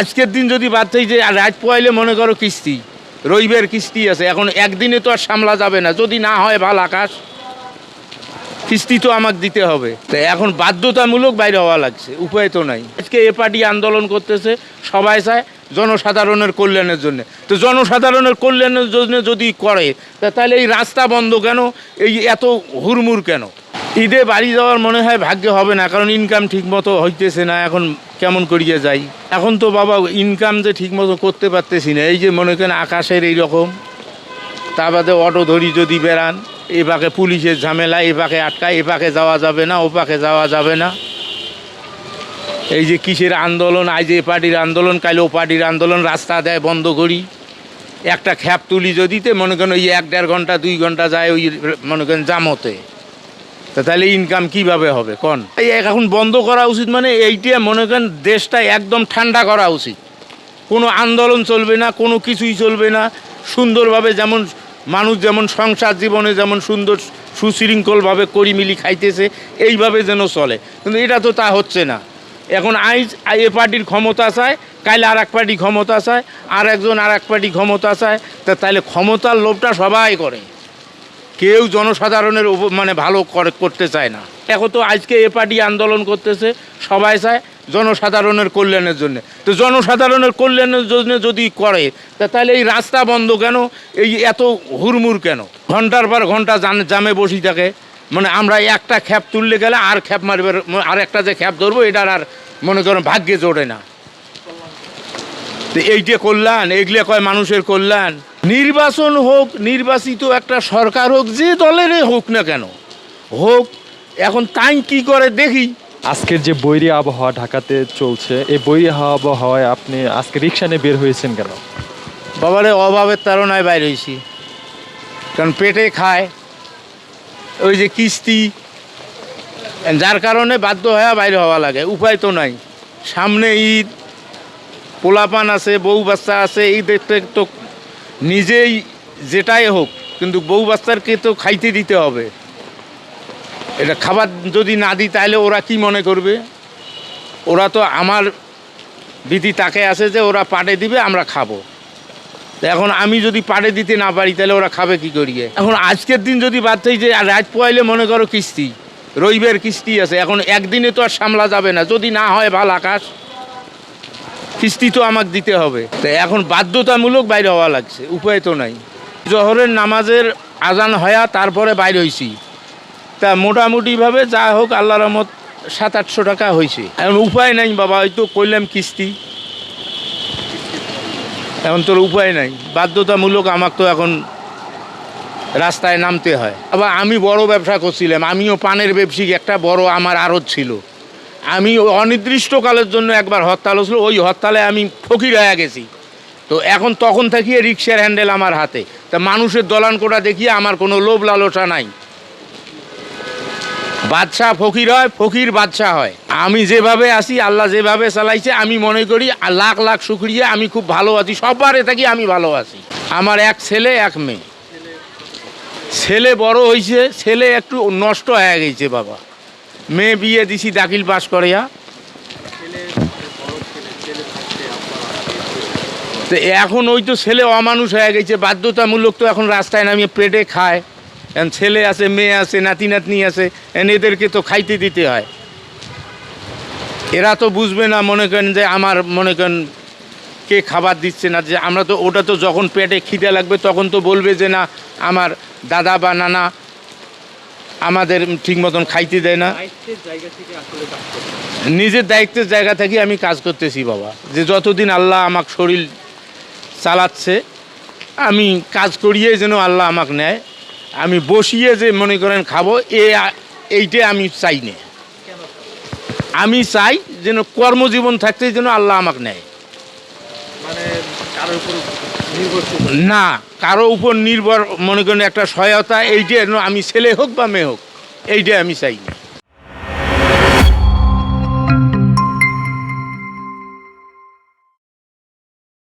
আজকের দিন যদি বাদ যে রাত পোয়াইলে মনে করো কিস্তি রবিবার কিস্তি আছে, এখন একদিনে তো আর সামলা যাবে না, যদি না হয় ভালো আকাশ, কিস্তি তো আমাকে দিতে হবে। তো এখন বাধ্যতামূলক বাইরে হওয়া লাগছে, উপায় তো নাই। আজকে এ পার্টি আন্দোলন করতেছে, সবাই চায় জনসাধারণের কল্যাণের জন্য। তো জনসাধারণের কল্যাণের জন্য যদি করে তাহলে এই রাস্তা বন্ধ কেন? এই এত হুড়মুড় কেন? ঈদে বাড়ি যাওয়ার মনে হয় ভাগ্যে হবে না, কারণ ইনকাম ঠিক মতো হইতেছে না, এখন কেমন করিয়া যাই? এখন তো বাবা ইনকাম যে ঠিক মতো করতে পারতেছি না, এই যে মনে করেন আকাশের এই রকম তা বাদে অটো ধরি যদি বেড়ান, এ পাকে পুলিশের ঝামেলা, এ পাকে আটকায় এ পাকে যাওয়া যাবে না, ও পাকে যাওয়া যাবে না। এই যে কিসের আন্দোলন, আজ এ পার্টির আন্দোলন, কাল ও পার্টির আন্দোলন, রাস্তা দেয় বন্ধ করি। একটা খ্যাপ তুলি যদিতে মনে করেন ওই এক দেড় ঘণ্টা, দুই ঘণ্টা যায় ওই মনে করেন জামতে। তা তাহলে ইনকাম কীভাবে হবে? কোন? এই এখন বন্ধ করা উচিত মানে এইটা মনে করেন দেশটা একদম ঠান্ডা করা উচিত। কোনো আন্দোলন চলবে না, কোনো কিছুই চলবে না। সুন্দরভাবে যেমন মানুষ যেমন সংসার জীবনে যেমন সুন্দর সুশৃঙ্খলভাবে করিমিলি খাইতেছে, এইভাবে যেন চলে। কিন্তু এটা তো তা হচ্ছে না। এখন আইজ এ পার্টির ক্ষমতা চায় কাল আর এক পার্টি ক্ষমতা চায় আর একজন আর এক পার্টি ক্ষমতা চায়, তা তাহলে ক্ষমতার লোভটা সবাই করে। কেউ জনসাধারণের মানে ভালো করে করতে চায় না। এখন তো, আজকে এ পার্টি আন্দোলন করতেছে, সবাই চায় জনসাধারণের কল্যাণের জন্য। তো জনসাধারণের কল্যাণের জন্য যদি করে তাহলে এই রাস্তা বন্ধ কেন? এই এত হুড়মুড় কেন? ঘণ্টার পর ঘণ্টা জামে বসি থাকে। মানে আমরা একটা খ্যাপ তুললে গেলে আর খ্যাপ মারবে, আর একটা যে খ্যাপ ধরবো, এটার আর মনে করেন ভাগ্যে জোড়ে না। এইটা কল্যাণ এগুলো কয় মানুষের কল্যাণ? নির্বাচন হোক নির্বাচিত একটা সরকার হোক যে দলেরই হোক না কেন হোক এখন তাই কি করে দেখি? আজকের যে বৈরী আবহাওয়া ঢাকাতে চলছে এই বৈরী আবহাওয়ায় আপনি আজকে রিক্সা নিয়ে বের হয়েছেন কেন? বাবারে অভাবের তারণায় বাইর হয়েছি। কারণ পেটে খায় ওই যে কিস্তি যার কারণে বাধ্য হয়ে বাইরে হওয়া লাগে উপায় তো নাই। সামনে ঈদ পোলাপান আছে, বউ বাচ্চা আছে, এই দেখতে তো নিজেই যেটাই হোক, কিন্তু বউ বাচ্চারকে তো খাইতে দিতে হবে। এটা খাবার যদি না দিই, তাহলে ওরা কি মনে করবে? ওরা তো আমার বিধি তাকে আছে যে ওরা পাটে দিবে, আমরা খাব। এখন আমি যদি পাড়ে দিতে না পারি, তাহলে ওরা খাবে কি করিয়ে? এখন আজকের দিন যদি বাদ থেকে যে রাত পোয়াইলে মনে করো কিস্তি, রবিবার কিস্তি আছে, এখন একদিনে তো আর সামলা যাবে না। যদি না হয়, ভালো আকাশ। কিস্তি তো আমাকে দিতে হবে। তো এখন বাধ্যতামূলক বাইরে হওয়া লাগছে, উপায় তো নাই। জহরের নামাজের আজান হয়া তারপরে বাইরে হয়েছি তা মোটামুটিভাবে যা হোক আল্লাহ রহমত সাত আটশো টাকা হয়েছে এখন উপায় নাই বাবা হয়তো করলাম কিস্তি। এখন তোর উপায় নাই, বাধ্যতামূলক আমাকে তো এখন রাস্তায় নামতে হয়। আবার আমি বড় ব্যবসা করছিলাম, আমিও পানের ব্যবসায়িক, একটা বড় আমার আড়ত ছিল। আমি অনির্দিষ্টকালের জন্য একবার হরতাল হচ্ছিল ওই হরতালে আমি ফকির হয়ে গেছি। তো এখন তখন থেকে রিক্সার হ্যান্ডেল আমার হাতে। তা মানুষের দলান কোটা দেখিয়ে আমার কোনো লোভ লালসা নাই। বাদশাহ ফকির হয়, ফকির বাদশাহ হয়। আমি যেভাবে আসি আল্লাহ যেভাবে চালাইছে, আমি মনে করি লাখ লাখ শুক্রিয়া, আমি খুব ভালো আছি, সবারে থাকি আমি ভালো আছি। আমার এক ছেলে, এক মেয়ে। ছেলে বড় হয়েছে ছেলে একটু নষ্ট হয়ে গেছে, বাবা। মেয়ে বিয়ে দিছি, দাখিল পাস করিয়া তো এখন ওই তো ছেলে অমানুষ হয়ে গেছে, বাধ্যতামূলক তো এখন রাস্তায় নামিয়ে পেটে খায়। এখন ছেলে আছে, মেয়ে আছে নাতি নাতনি আছে এদেরকে তো খাইতে দিতে হয়। এরা তো বুঝবে না, মনে করেন যে আমার, মনে করেন কে খাবার দিচ্ছে না, যে আমরা তো, ওটা তো যখন পেটে খিদে লাগবে তখন তো বলবে যে না, আমার দাদা বা নানা আমাদের ঠিক মতন খাইতে দেয় না। নিজের দায়িত্বের জায়গা থেকে আমি কাজ করতেছি বাবা। যে যতদিন আল্লাহ আমাকে শরীর চালাচ্ছে আমি কাজ করিয়ে যেন আল্লাহ আমাকে নেয় আমি বসিয়ে যে মনে করেন খাব এ এইটা আমি চাই না। আমি চাই যেন কর্মজীবন থাকতে যেন আল্লাহ আমাকে নেয় মানে কারোর উপর নির্ভরশীল না কারও উপর নির্ভর মনে করেন একটা সহায়তা, এইটা আমি ছেলে হোক বা মেয়ে হোক, এইটাই আমি চাই।